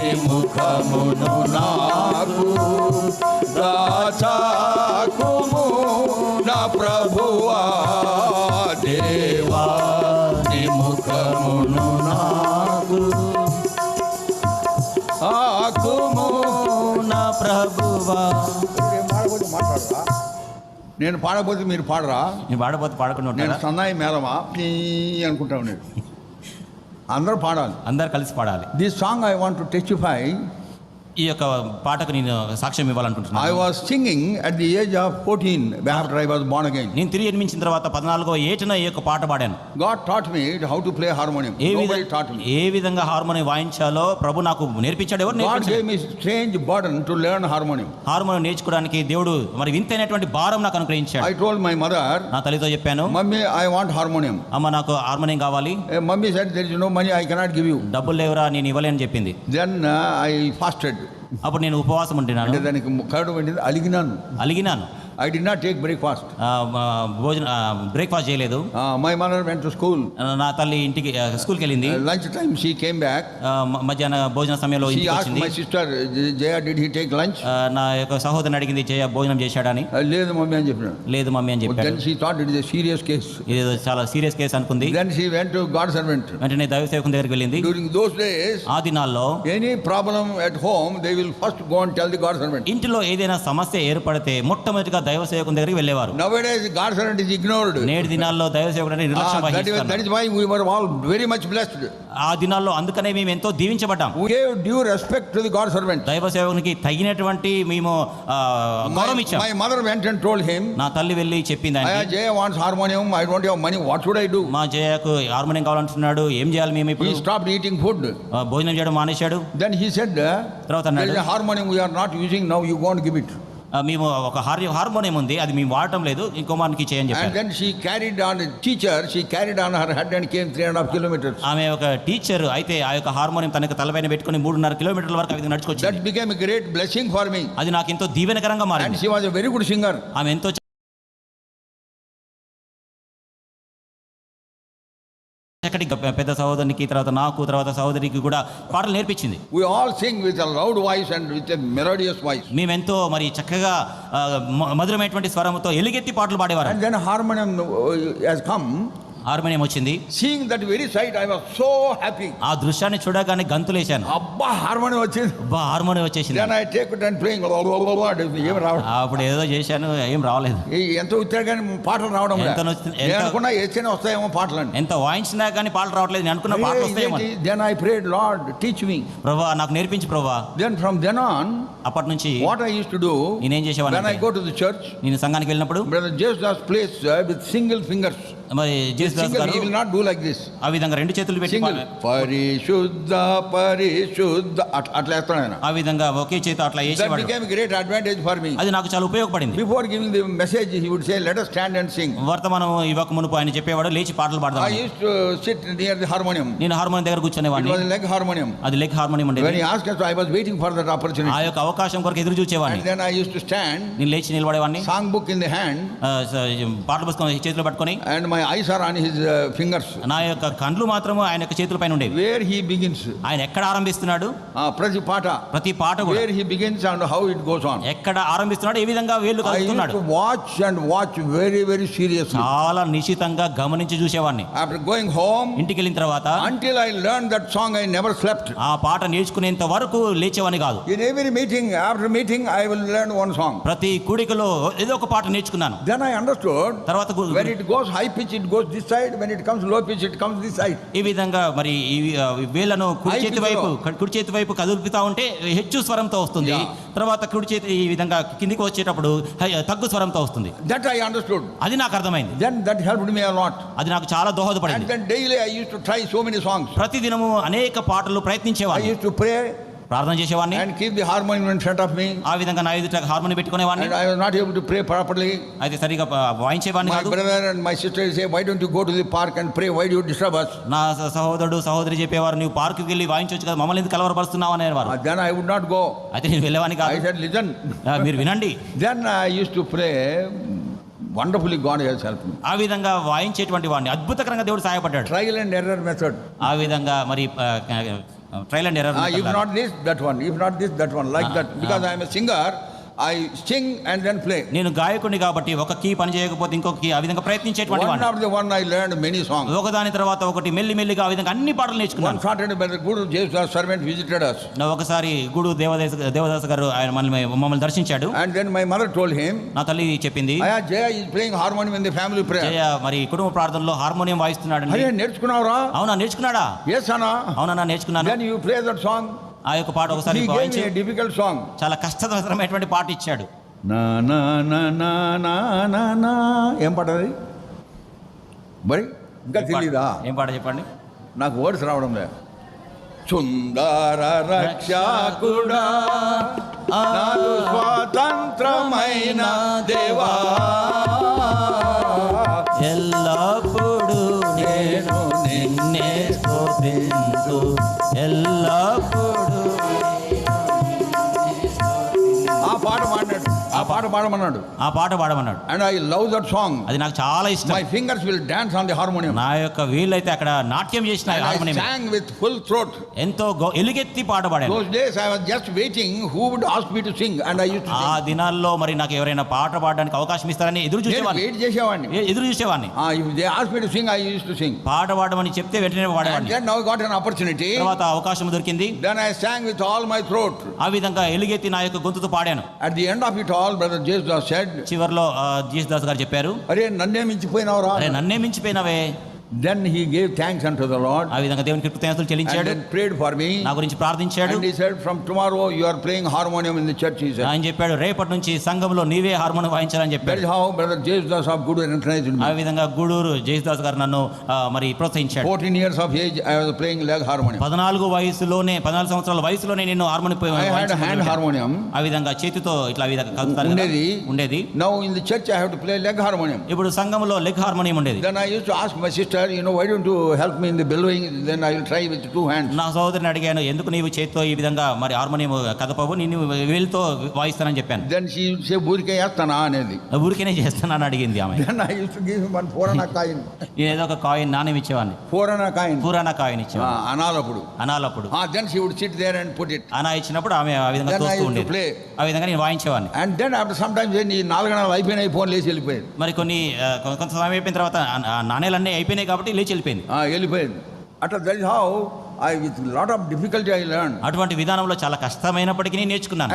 నీ ముఖమును నాకు దాచాకుము నా ప్రభువా దేవా నీ ముఖమును నాకు ఆకుము నా ప్రభువా. నేను పాడబోతే మాట్లాడరా? నేను పాడబోతే మీరు పాడరా? నేను పాడబోతే పాడకుండా నేను సన్నాయి మేళమా? పీ అనుకుంటా నేను అందరూ పాడాలి. అందరు కలిసి పాడాలి. This song I want to testify ఈ యొక్క పాటకు నేను సాక్ష్యం ఐ ఇవ్వాలనుకుంటున్నాను was singing at the age of forty after I was born again నేను తిరిగి జన్మించిన తర్వాత పద్నాలుగో ఏటన ఈ యొక్క పాట పాడాను. God taught me how to play harmonium a nobody taught విధంగా మీ ఏ విధంగా హార్మోనియం వాయించాలో ప్రభు నాకు నేర్పించాడు ఎవరు God gave me strange burden to learn harmonium harmonium నేర్చుకోవడానికి దేవుడు మరి వింతైనటువంటి భారం నాకు అనుగ్రహించాడు. ఐ టోల్డ్ మై మదర్ నా తల్లితో చెప్పాను మమ్మీ ఐ వాంట్ హార్మోనియం అమ్మ నాకు హార్మోనియం కావాలి. Mummy said there is no money I cannot give you డబ్బులు లేవురా నేను ఇవ్వలేని చెప్పింది. దెన్ ఐ ఫాస్టెడ్ అప్పుడు నేను ఉపవాసం అంటే ఉంటున్నాను దానికి కరడు వెంటనే అలిగినాను. అలిగినాను. I did not take breakfast భోజన బ్రేక్ఫాస్ట్ చేయలేదు. My mother went to school నా తల్లి ఇంటికి స్కూల్కి వెళ్ళింది. Lunch time she came back మధ్యాహ్న భోజన సమయంలో ఇంటికి వచ్చింది. My sister Jaya did he take lunch నా యొక్క సహోదరుని అడిగింది చేయ భోజనం చేశాడని? లేదు మమ్మీ అని చెప్పినాడు లేదు మమ్మీ అని చెప్పాడు. Then she thought it is a serious case ఇది చాలా సీరియస్ కేసు అనుకుంది. Then she went to God servant వెంటనే దైవ సేవకుని దగ్గరికి వెళ్ళింది. డ్యూరింగ్ దోస్ డేస్ ఆ దినాల్లో any problem at home they will first go and tell the God servant ఇంటిలో ఏదైనా సమస్య ఏర్పడితే మొట్టమొదటిగా దైవ సేవకుని దగ్గరికి వెళ్ళేవారు nowadays God servant is ignored నేటి దినాల్లో దైవ సేవకుడు అనేది నిర్లక్ష్యం వహిస్తున్నారు. వర్ మచ్ బ్లెస్డ్ ఆ దినాల్లో అందుకనే మేము ఎంతో దీవించబడ్డాం we gave due respect to the God servant దైవ సేవకునికి తగినటువంటి మేము ఆ, గౌరవం ఇచ్చాం my mother went told him నా తల్లి వెళ్ళి చెప్పింది ఆయనకి Jay wants harmonium. I don't have money. What should I do? మా జయకు హార్మోనియం కావాలంటున్నాడు ఏం చేయాలి మేము ఇప్పుడు He stopped eating food. ఆ, భోజనం చేయడం మానేశాడు Then he said, uh, తర్వాత There అన్నాడు is a harmonium we are not using now. You go and give it. మేము ఒక హార్ హార్మోనియం ఉంది అది మేము వాడటం లేదు ఇంకో కుమార్కి చేయండి ఆమె ఒక టీచర్ అయితే ఆ యొక్క హార్మోనియం తనకు తలపైన పెట్టుకుని మూడున్నర కిలోమీటర్ల వరకు నడుచుకోవచ్చు గ్రేట్ బ్లెస్సింగ్ ఫార్ మీ అది నాకు ఎంతో దీవెనకరంగా మారింది. వెరీ గుడ్ సింగర్ ఆమె ఎంతో చక్కటి పెద్ద సహోదరునికి తర్వాత నాకు తర్వాత సహోదరికి కూడా పాటలు నేర్పించింది. Sing with a loud voice and with a melodious voice. మేమెంతో మరి చక్కగా మధురమైనటువంటి స్వరంతో ఎలుగెత్తి పాటలు పాడేవారు. And then harmonium uh, has harmonium వచ్చింది. Seeing that very sight, I was so happy. ఆ దృశ్యాన్ని చూడగానే గంతులేశాను. అబ్బా హార్మోనియం వచ్చింది అబ్బా హార్మోనియం వచ్చేసింది. Then I take it and playing ఏం రావడం? అప్పుడు ఏదో చేశాను ఏం రావలేదు. ఎంత వచ్చా కానీ పాటలు రావడం. ఎంత అనుకున్నా వేస్తేనే వస్తాయేమో పాటలు ఎంత వాయించినా కానీ పాటలు రావట్లేదు నేను అనుకున్న పాటలు వస్తాయేమో then I prayed Lord teach me ప్రభా నాకు నేర్పించి ప్రభా. దెన్ ఫ్రమ్ దెన్ ఆన్ అప్పటి నుంచి what I use to do నేనేం then I go to the church నేను సంఘానికి వెళ్ళినప్పుడు brother Jesudas plays with single fingers మరి జేసుదాస్ సింగిల్ గారు he will not do like this ఆ విధంగా రెండు చేతులు పెట్టి సింగిల్ పరిశుద్ధ పరిశుద్ధ అట్లా వేస్తాడు ఆయన. ఆ విధంగా ఒకే చేతి అట్లా దట్ వేసేవాడు became great advantage for me అది నాకు చాలా ఉపయోగపడింది. Before giving the message he would say let us stand and sing వర్తమానం ఇవ్వక మునుపు ఆయన చెప్పేవాడు లేచి పాటలు ఐ పాడదాం use to sit near the harmonium నేను హార్మోనియం దగ్గర ఇట్ కూర్చునేవాడిని వాజ్ లైక్ హార్మోనియం అది లెగ్ హార్మోనియం When ఉండేది he asked us, I was waiting for that ఆ opportunity. యొక్క అవకాశం కొరకు ఎదురు చూచేవాడిని. And then I used to stand, నేను లేచి నిలబడేవాడిని. song book in the hand, ఆ, స- పాటలు పుస్తకం చేతిలో పట్టుకొని. And my my eyes are on his fingers నా యొక్క కండ్లు మాత్రము ఆయన యొక్క చేతుల పైన ఉండేవి. వేర్ హీ బిగిన్స్ ఆయన ఎక్కడ ఆరంభిస్తున్నాడు? ప్రతి పాట. ప్రతి పాట where he begins and how it goes on ఎక్కడ ఆరంభిస్తున్నాడు ఏ విధంగా వేళ్ళు కలుగుతున్నాడు watch and watch very very serious చాలా నిశితంగా గమనించి చూసేవాడిని. ఆఫ్టర్ గోయింగ్ హోమ్ ఇంటికి వెళ్ళిన తర్వాత until I learn that song I never slept ఆ పాట నేర్చుకునేంత వరకు లేచేవాడిని కాదు. In every meeting after meeting I will learn one song ప్రతి కుడికలో ఏదో ఒక పాట నేర్చుకున్నాను. దెన్ ఐ అండర్స్టూడ్ తర్వాత when it goes high pitch pitch it goes this side when it comes low pitch it comes this side ఈ విధంగా మరి వీళ్ళను కుడి చేతి వైపు కుడి చేతి వైపు కదులుపుతా ఉంటే హెచ్చు స్వరంతో వస్తుంది. తర్వాత కుడి చేతి ఈ విధంగా కిందికి వచ్చేటప్పుడు తగ్గు స్వరంతో వస్తుంది. దట్ ఐ అండర్స్టూడ్ అది నాకు అర్థమైంది. Then that help me not అది నాకు చాలా దోహదపడింది. Daily I use to try so many songs ప్రతిదినము అనేక పాటలు ప్రయత్నించేవాడు ఐ టు ప్రార్థన చేసేవాడిని. And keep the harmonium of me ఆ విధంగా నా ఎదుట హార్మోనియం పెట్టుకునేవాడిని. నాట్ ఏబుల్ ప్రే ప్రాపర్లీ అయితే వాయించేవాడిని my brother and why don't you go to park and pray why do disturb నా సహోదరుడు సహోదరి చెప్పేవారు నువ్వు పార్క్కి వెళ్ళి కదా మమ్మల్ని ఎందుకు కలవరపరుస్తున్నావు? అనే వారు ఐ వుడ్ నాట్ గో అయితే నేను వెళ్ళేవాని మీరు వినండి. Then use to pray wonderful God ఆ విధంగా వాయించేటువంటి వాడిని. అద్భుతకరంగా దేవుడు సహాయపడ్డాడు. ట్రైల్ అండ్ ఎర్రర్ మెథడ్ ఆ విధంగా మరి trial and error. Ah, uh, if not this, that one. If not this, that one. Like that. Because I am a singer, I sing and then play. నేను గాయకుడిని కాబట్టి ఒక key పని చేయకపోతే ఇంకొక కీ ఆ విధంగా ప్రయత్నించేటువంటి One వాడిని. after the one, I learned many songs. ఒకదాని తర్వాత ఒకటి మెల్లి మెల్లిగా ఆ విధంగా అన్ని పాటలు నేర్చుకున్నాను. Saturday, Brother Guru Jesus servant visited us. నా ఒకసారి గుడు దేవదాస్ దేవదాస్ గారు ఆయన మనల్ని మమ్మల్ని దర్శించాడు. And then my mother told him, నా తల్లి చెప్పింది Aya Jaya is playing harmonium in the family prayer. జయ మరి కుటుంబ ప్రార్థనలో హార్మోనియం వాయిస్తున్నాడండి. అరే నేర్చుకున్నావురా? అవునా నేర్చుకున్నాడా? ఎస్ అన్నా. అవునా నేర్చుకున్నాను. Then you play that song ఆ యొక్క పాట ఒకసారి డిఫికల్ట్ సాంగ్ చాలా కష్టతరమైనటువంటి పాట ఇచ్చాడు. నా నా నా నా నా నా నా. ఏం పాట అది? బరి ఇంకా తెలీదా? ఏం పాట చెప్పండి? నాకు వర్డ్స్ రావడం లే సుందర రక్షకుడా స్వాతంత్రమైన దేవా. పాట పాడమన్నాడు. ఆ పాట పాడమన్నాడు. And I love that song అది నాకు చాలా ఇష్టం. My fingers will dance on the harmonium నా యొక్క వీళ్ళైతే అక్కడ నాట్యం చేసిన I harmonium sang with full throat ఎంతో ఎలుగెత్తి పాడబడాను Those days I was just waiting who would ask me to sing and I used to ఆ. దినాల్లో మరి నాకు ఎవరైనా పాట పాడడానికి అవకాశం ఇస్తారని ఎదురు చూసేవాడిని. వెయిట్ చేసేవాడిని. ఎదురు చూసేవాడిని. Ah, if they asked me to sing, I used to sing. పాట పాడమని చెప్తే వెంటనే పాడేవాడిని. now I got an opportunity. తర్వాత అవకాశం దొరికింది. Then I sang with all my throat. ఆ విధంగా ఎలుగెత్తి నా యొక్క గొంతుతో పాడాను. At the end of it all, Brother Jesus said, చివరిలో జీఎస్ దాస్ గారు చెప్పారు అరే నన్నే మించిపోయినావురా అరే నన్నే మించిపోయినవే Then he gave thanks unto the Lord ఆ విధంగా దేవునికి కృతజ్ఞతలు and చెల్లించాడు prayed for me. నా గురించి ప్రార్థించాడు And he said, from tomorrow you are playing harmonium in the church, he said. ఆయన చెప్పాడు రేపటి నుంచి సంఘంలో నీవే హార్మోనియం వాయించాలని చెప్పాడు is how Brother Jesus of Guru recognized ఆ me. విధంగా గూడూరు జయదాస్ గారు నన్ను ఆ, మరి ప్రోత్సహించాడు 14 years of age, I was playing leg harmonium. పద్నాలుగు వయసులోనే పద్నాలుగు సంవత్సరాల వయసులోనే నేను హార్మోనియం వాయించడం hand మొదలుపెట్టాను. harmonium. ఆ విధంగా చేతితో ఇట్లా ఈ విధంగా కలుపుతారు. ఉండేది. ఉండేది Now in the church I have to play leg harmonium. ఇప్పుడు సంఘంలో లెగ్ హార్మోనియం ఉండేది Then I used to ask my sister, you know, why don't you help me in the bellowing? Then I will try with two hands. నా సోదరుని అడిగాను ఎందుకు నీవు చేతితో ఈ విధంగా మరి హార్మోనియం కదపవు నేను వీళ్ళతో వాయిస్తానని చెప్పాను she would say, ఊరికే వేస్తానా అనేది. ఊరికేనే చేస్తానని అడిగింది ఆమె to give him one four and a coin. నేను ఏదో ఒక కాయిన్ నాణ్యం ఇచ్చేవాడిని a coin. పురాణ కాయిన్ ఇచ్చేవాడిని అనాలప్పుడు. అనాలప్పుడు Ah, then she would sit there and put it. అనా ఇచ్చినప్పుడు ఆమె ఆ విధంగా తోస్తూ ఉండేది. ఆ విధంగా నేను వాయించేవాడిని And then after some time, then ఈ నాలుగణాలు అయిపోయినాయి ఫోన్ లేచి వెళ్ళిపోయేది. మరి కొన్ని ఆ, కొంత సమయం అయిపోయిన తర్వాత ఆ- ఆ నాణేలన్నీ అయిపోయినాయి కాబట్టి లేచి వెళ్ళిపోయింది. వెళ్ళిపోయేది. అట్లా that how I with lot of difficulty I learn అటువంటి విధానంలో చాలా కష్టమైనప్పటికీ నేర్చుకున్నాను.